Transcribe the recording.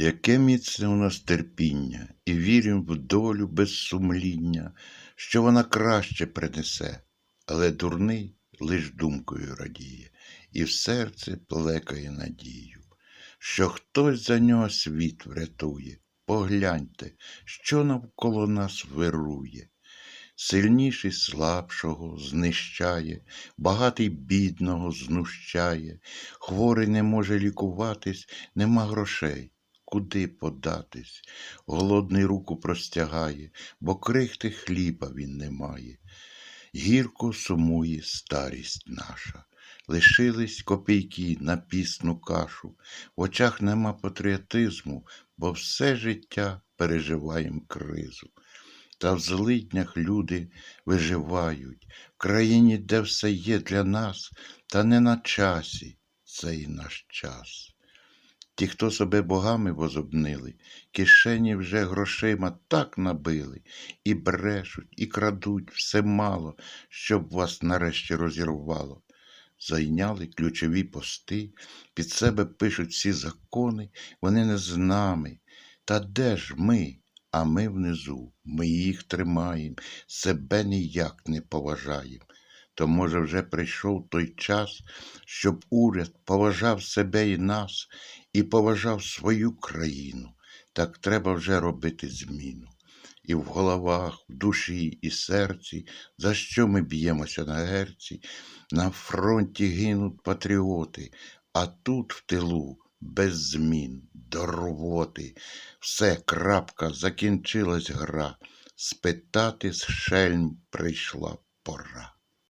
Яке міцне у нас терпіння, і вірим в долю без сумління, що вона краще принесе, але дурний лиш думкою радіє, і в серце плекає надію, що хтось за нього світ врятує. Погляньте, що навколо нас вирує. Сильніший слабшого знищає, багатий бідного знущає, хворий не може лікуватись, нема грошей. Куди податись? Голодний руку простягає, бо крихти хліба він не має. Гірко сумує старість наша. Лишились копійки на пісну кашу. В очах нема патріотизму, бо все життя переживаєм кризу. Та в злиднях люди виживають, в країні, де все є для нас, та не на часі цей наш час. Ті, хто себе богами возобнили, кишені вже грошима так набили, і брешуть, і крадуть все мало, щоб вас нарешті розірвало. Зайняли ключові пости, під себе пишуть всі закони, вони не з нами. Та де ж ми? А ми внизу, ми їх тримаємо, себе ніяк не поважаємо. То, може, вже прийшов той час, щоб уряд поважав себе і нас, і поважав свою країну. Так треба вже робити зміну. І в головах, в душі і серці, за що ми б'ємося на герці, на фронті гинуть патріоти, а тут в тилу без змін, до рвоти. Все, крапка, закінчилась гра. Спитати з шельм прийшла пора.